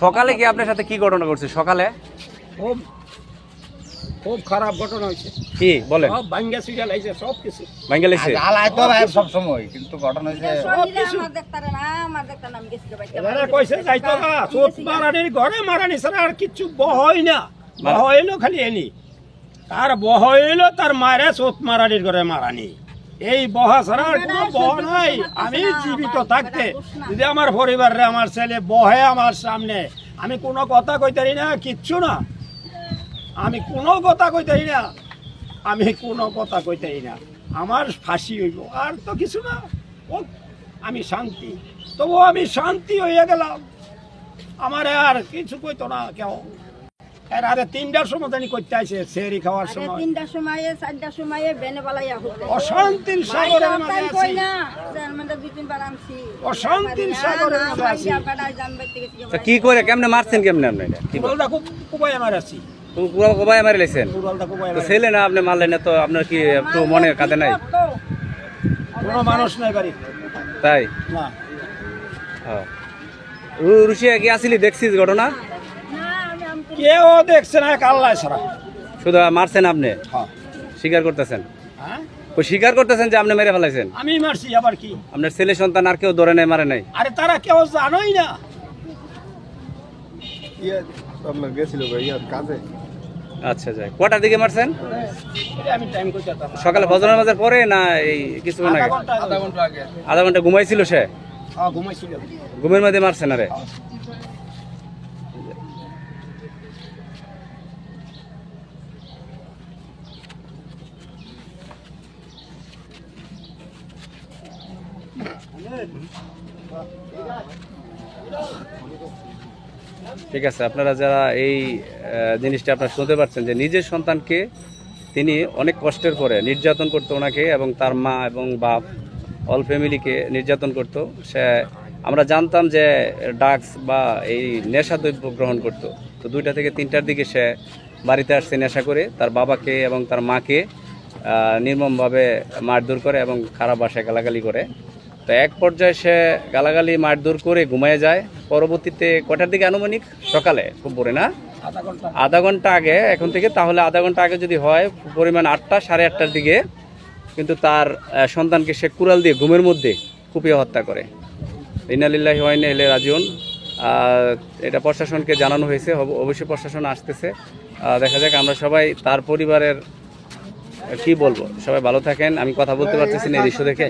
সকালে কি আপনার সাথে কি ঘটনা করছে সকালে? খুব খুব খারাপ ঘটনা হয়েছে। কি? বলেন। সব ভাঙ্গা সিরিয়াল হয়েছে সব কিছু। বাঙ্গালিছে জ্বালায় তো ভাই সব সময় কিন্তু ঘটনা হয়েছে এরা কইছে যাইতো না চোট মারানির ঘরে মারানি ছাড়া আর বহই না। বহইলো খালি এনি। তার বহইলো তার মারে চোট মারানির ঘরে মারানি। এই বহা ছাড়া কোনো বহ নাই। আমি জীবিত থাকতে যদি আমার পরিবারে আমার ছেলে বহে আমার সামনে আমি কোনো কথা কইতারি না কিচ্ছু না। আমি কোনো কথা কইতারি না আমি কোনো কথা কইতারি না। আমার ফাঁসি হইব আর তো কিছু না। ও আমি শান্তি। তবু আমি শান্তি হইয়া গেলাম। আমার আর কিছু কইতো না কেউ। এর আরে তিনটার সময় জানি করতে আছে সেরি খাওয়ার সময়। তিনটার সময় চারটার সময় বেনে বালাইয়া হতে অশান্তির সাগরের মাঝে আছি। দুই তিনবার আনছি। অশান্তির সাগরের মাঝে আছি। কি করে কেমনে মারছেন কেমনে আপনি এটা? কি বলেন? খুব কুবাই আমার আছি। কোবাই মারি লাইছেন ছেলে না আপনি মারলেন না তো আপনার কি একটু মনে কাঁদে নাই? কোনো মানুষ নাই বাড়ি। তাই? না। হ্যাঁ। রুশিয়া কি আসিলি দেখছিস ঘটনা? কেউ দেখছে না ছাড়া। শুধু মারছেন আপনি? হ্যাঁ। স্বীকার করতেছেন? হ্যাঁ? ও স্বীকার করতেছেন যে আপনি মেরে ফেলাইছেন? আমি মারছি আবার কি? আপনার ছেলে সন্তান আর কেউ ধরে নাই মারে নাই? আরে তারা কেউ জানোই না। আপনার গেছিল ভাই আর কাজে। আচ্ছা যাই কটার দিকে মারছেন? আমি টাইম সকালে মাঝের পরে না এই কিছুক্ষণ আধা আগে? ঘণ্টা আধা ঘণ্টা আগে। আধা ঘণ্টা ঘুমাইছিল সে? হ্যাঁ ঘুমাইছিল। ঘুমের মধ্যে মারছেন আরে? ঠিক আছে, আপনারা যারা এই জিনিসটা আপনারা শুনতে পাচ্ছেন যে নিজের সন্তানকে তিনি অনেক কষ্টের পরে নির্যাতন করতো ওনাকে এবং তার মা এবং বাপ অল ফ্যামিলিকে নির্যাতন করতো। সে, আমরা জানতাম যে ড্রাগস বা এই নেশা দ্রব্য গ্রহণ করতো। তো দুইটা থেকে তিনটার দিকে সে বাড়িতে আসছে নেশা করে, তার বাবাকে এবং তার মাকে নির্মমভাবে মারধর করে এবং খারাপ ভাষায় গালাগালি করে। তো এক পর্যায়ে সে গালাগালি মারধর করে ঘুমিয়ে যায়। পরবর্তীতে কটার দিকে আনুমানিক? সকালে খুব ভোরে না? আধা ঘণ্টা। আগে এখন থেকে তাহলে আধা ঘণ্টা আগে যদি হয় পরিমাণ আটটা সাড়ে আটটার দিকে। কিন্তু তার সন্তানকে সে কুড়াল দিয়ে ঘুমের মধ্যে কুপিয়ে হত্যা করে। ইনালিল্লাহি ওয়াইনা এলে রাজিউন। আহ, এটা প্রশাসনকে জানানো হয়েছে। অবশ্যই প্রশাসন আসতেছে। দেখা যাক আমরা সবাই তার পরিবারের কি বলব? সবাই ভালো থাকেন। আমি কথা বলতে পারতেছি না এই দৃশ্য দেখে।